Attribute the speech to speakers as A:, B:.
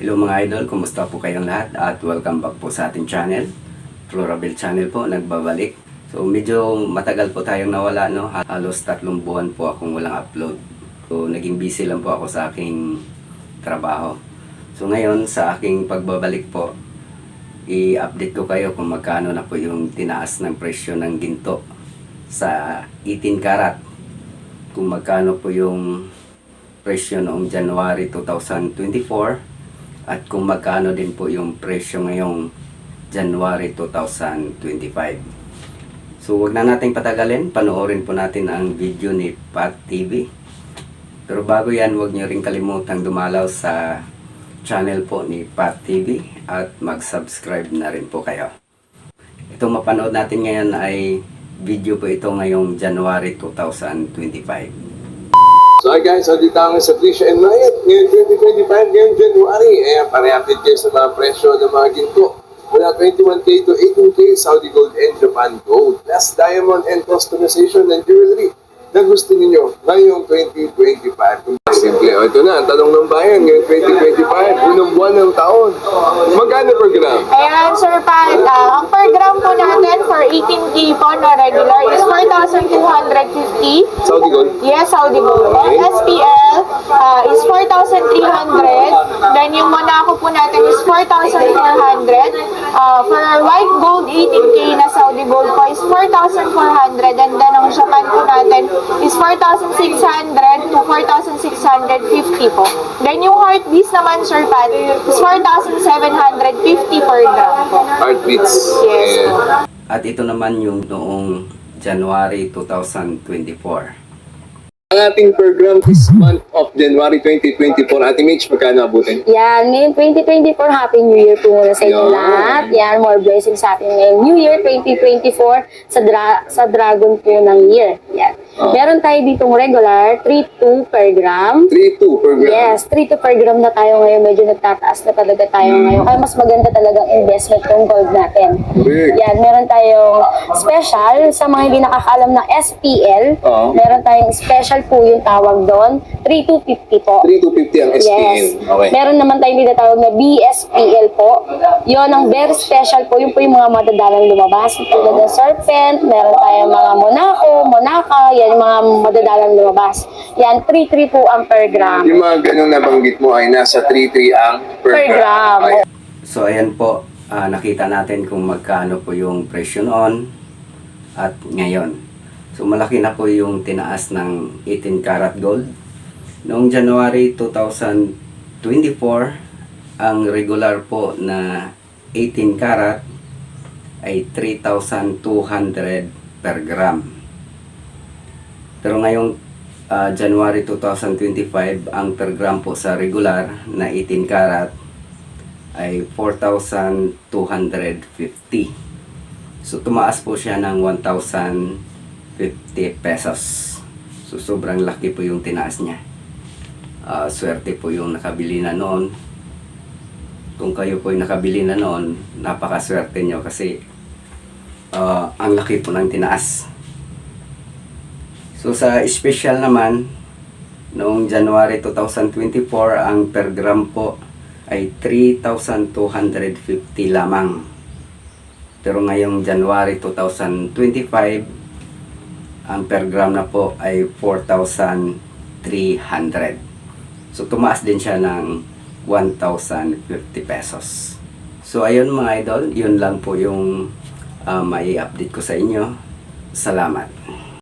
A: Hello mga idol, kumusta po kayong lahat at welcome back po sa ating channel. Florabel channel po, nagbabalik. So medyo matagal po tayong nawala no, halos tatlong buwan po akong walang upload. So naging busy lang po ako sa aking trabaho. So ngayon sa aking pagbabalik po, i-update ko kayo kung magkano na po yung tinaas ng presyo ng ginto sa 18 karat. Kung magkano po yung presyo noong January 2024 at kung magkano din po yung presyo ngayong January 2025. So wag na nating patagalin, panoorin po natin ang video ni Pat TV. Pero bago yan, wag niyo rin kalimutang dumalaw sa channel po ni Pat TV at mag-subscribe na rin po kayo. Ito mapanood natin ngayon ay video po ito ngayong January 2025.
B: So hi guys, dito ang sa Trisha and Riot. Ngayon 2025, ngayon January. Ayan, pare-update kayo sa mga presyo ng mga ginto. Mula 21K to 18K, Saudi Gold and Japan Gold. Plus diamond and customization ng jewelry na gusto ninyo ngayong 2025. Simple. O, ito na, ang tanong ng bayan ngayong 2025, unang buwan ng taon. Magkano per gram?
C: Ayan, Sir ah, ang per gram po natin for 18K po na regular is 4,250.
B: Saudi Gold?
C: Yes, Saudi Gold.
B: Okay.
C: SPL ah, is 4,300. Then yung Monaco po natin is 4,400. Ah, for white gold, 18K na Saudi Gold po is 4,400. And then ang Japan po natin is 4,600 to 4,650 po. Then yung heart beast naman, Sir Pat, is 4,750 per gram po.
B: Heartbeats.
C: Yes.
B: Ayan.
A: At ito naman yung noong January 2024.
B: Ang ating per gram this month of January 2024, Ate Mitch, magkano abutin?
D: Yan, ngayon 2024, Happy New Year po muna sa inyo
B: Yan.
D: lahat. Yan, more blessings sa atin ngayong New Year 2024 sa dra- sa Dragon po ng year. Yan.
B: Oh.
D: Meron tayo ditong regular, 3-2 per gram.
B: 3-2 per gram.
D: Yes, 3 to per gram na tayo ngayon. Medyo nagtataas na talaga tayo
B: Hmm.
D: ngayon. Kaya mas maganda talagang investment yung gold natin.
B: Correct.
D: Yan, meron tayong special sa mga hindi nakakaalam ng SPL.
B: Oo.
D: Meron tayong special po yung tawag doon. 3 to 50 po.
B: 3-250 ang SPN.
D: Yes.
B: Okay.
D: Meron naman tayong tinatawag na BSPL po. Yon ang very special po. Yung po yung mga madadalang lumabas. Tulad ng serpent, meron tayong mga Monaco, Monaca, yan yung mga madadalang lumabas. Yan, 3-3 po ang per gram.
B: Yung mga ganong nabanggit mo ay nasa 3-3 ang per,
D: Per gram.
B: Okay.
A: So ayan po, ah, nakita natin kung magkano po yung presyo noon at ngayon. So malaki na po yung tinaas ng 18 karat gold. Noong January 2024, ang regular po na 18 karat ay 3,200 per gram. Pero ngayong ah, January 2025, ang per gram po sa regular na 18 karat ay 4,250. So tumaas po siya ng 1,050 pesos. So sobrang laki po yung tinaas niya. Ah, swerte po yung nakabili na noon. Kung kayo po yung nakabili na noon, napakaswerte nyo kasi ah, ang laki po ng tinaas. So sa special naman, noong January 2024, ang per gram po ay 3,250 lamang. Pero ngayong January 2025, ang per gram na po ay 4,300. So tumaas din siya ng 1,050 pesos. So ayun mga idol, yun lang po yung uh, mai-update ko sa inyo. Salamat.